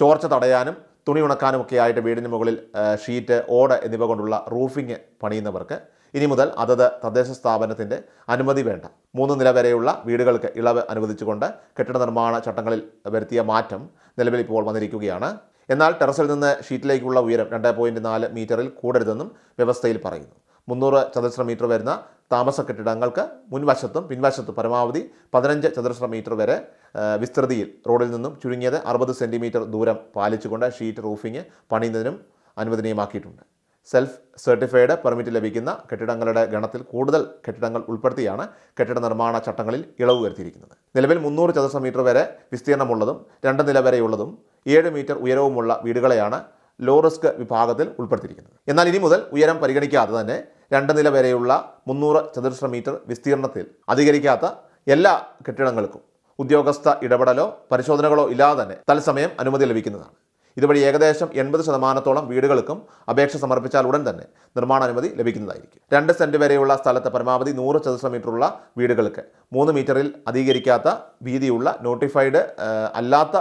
ചോർച്ച തടയാനും തുണി ഉണക്കാനും ഒക്കെ ആയിട്ട് വീടിന് മുകളിൽ ഷീറ്റ് ഓട് എന്നിവ കൊണ്ടുള്ള റൂഫിംഗ് പണിയുന്നവർക്ക് ഇനി മുതൽ അതത് തദ്ദേശ സ്ഥാപനത്തിന്റെ അനുമതി വേണ്ട. മൂന്ന് നില വരെയുള്ള വീടുകൾക്ക് ഇളവ് അനുവദിച്ചുകൊണ്ട് കെട്ടിട നിർമ്മാണ ചട്ടങ്ങളിൽ വരുത്തിയ മാറ്റം നിലവിൽ ഇപ്പോൾ വന്നിരിക്കുകയാണ്. എന്നാൽ ടെറസിൽ നിന്ന് ഷീറ്റിലേക്കുള്ള ഉയരം രണ്ട് പോയിന്റ് നാല് മീറ്ററിൽ കൂടരുതെന്നും വ്യവസ്ഥയിൽ പറയുന്നു. മുന്നൂറ് ചതുരശ്ര മീറ്റർ വരുന്ന താമസ കെട്ടിടങ്ങൾക്ക് മുൻവശത്തും പിൻവശത്തും പരമാവധി പതിനഞ്ച് ചതുരശ്ര മീറ്റർ വരെ വിസ്തൃതിയിൽ റോഡിൽ നിന്നും ചുരുങ്ങിയത് അറുപത് സെന്റിമീറ്റർ ദൂരം പാലിച്ചുകൊണ്ട് ഷീറ്റ് റൂഫിംഗ് പണിയുന്നതിനും അനുവദനീയമാക്കിയിട്ടുണ്ട്. സെൽഫ് സർട്ടിഫൈഡ് പെർമിറ്റ് ലഭിക്കുന്ന കെട്ടിടങ്ങളുടെ ഗണത്തിൽ കൂടുതൽ കെട്ടിടങ്ങൾ ഉൾപ്പെടുത്തിയാണ് കെട്ടിട നിർമ്മാണ ചട്ടങ്ങളിൽ ഇളവ് വരുത്തിയിരിക്കുന്നത്. നിലവിൽ മുന്നൂറ് ചതുരശ്ര മീറ്റർ വരെ വിസ്തീർണമുള്ളതും രണ്ട് നില വരെയുള്ളതും ഏഴ് മീറ്റർ ഉയരവുമുള്ള വീടുകളെയാണ് ലോ റിസ്ക് വിഭാഗത്തിൽ ഉൾപ്പെടുത്തിയിരിക്കുന്നത്. എന്നാൽ ഇനി മുതൽ ഉയരം പരിഗണിക്കാതെ തന്നെ രണ്ട് നില വരെയുള്ള മുന്നൂറ് ചതുരശ്ര മീറ്റർ വിസ്തീർണത്തിൽ അധികരിക്കാത്ത എല്ലാ കെട്ടിടങ്ങൾക്കും ഉദ്യോഗസ്ഥ ഇടപെടലോ പരിശോധനകളോ ഇല്ലാതെ തന്നെ തത്സമയം അനുമതി ലഭിക്കുന്നതാണ്. ഇതുവഴി ഏകദേശം എൺപത് ശതമാനത്തോളം വീടുകൾക്കും അപേക്ഷ സമർപ്പിച്ചാൽ ഉടൻ തന്നെ നിർമ്മാണാനുമതി ലഭിക്കുന്നതായിരിക്കും. രണ്ട് സെന്റ് വരെയുള്ള സ്ഥലത്ത് പരമാവധി നൂറ് ചതുരശ്ര മീറ്ററുള്ള വീടുകൾക്ക് മൂന്ന് മീറ്ററിൽ അധികരിക്കാത്ത വീതിയുള്ള നോട്ടിഫൈഡ് അല്ലാത്ത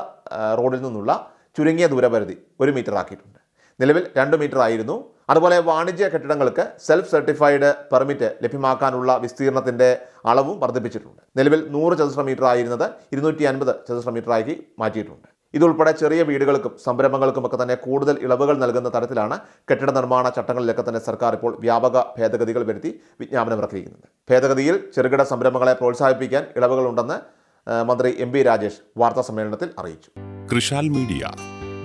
റോഡിൽ നിന്നുള്ള ചുരുങ്ങിയ ദൂരപരിധി ഒരു മീറ്റർ ആക്കിയിട്ടുണ്ട് നിലവിൽ രണ്ട് മീറ്റർ ആയിരുന്നു അതുപോലെ വാണിജ്യ കെട്ടിടങ്ങൾക്ക് സെൽഫ് സർട്ടിഫൈഡ് പെർമിറ്റ് ലഭ്യമാക്കാനുള്ള വിസ്തീർണത്തിന്റെ അളവും വർദ്ധിപ്പിച്ചിട്ടുണ്ട്. നിലവിൽ നൂറ് ചതുശ്ര മീറ്റർ ആയിരുന്നത് ഇരുന്നൂറ്റി അൻപത് ചതുശ്ര മീറ്ററാക്കി മാറ്റിയിട്ടുണ്ട്. ഇതുൾപ്പെടെ ചെറിയ വീടുകൾക്കും സംരംഭങ്ങൾക്കും ഒക്കെ തന്നെ കൂടുതൽ ഇളവുകൾ നൽകുന്ന തരത്തിലാണ് കെട്ടിട നിർമ്മാണ ചട്ടങ്ങളിലൊക്കെ തന്നെ സർക്കാർ ഇപ്പോൾ വ്യാപക ഭേദഗതികൾ വരുത്തി വിജ്ഞാപനം ഇറക്കിയിരിക്കുന്നത്. ഭേദഗതിയിൽ ചെറുകിട സംരംഭങ്ങളെ പ്രോത്സാഹിപ്പിക്കാൻ ഇളവുകളുണ്ടെന്ന് മന്ത്രി എം രാജേഷ് വാർത്താ സമ്മേളനത്തിൽ അറിയിച്ചു. കൃഷാൽ മീഡിയ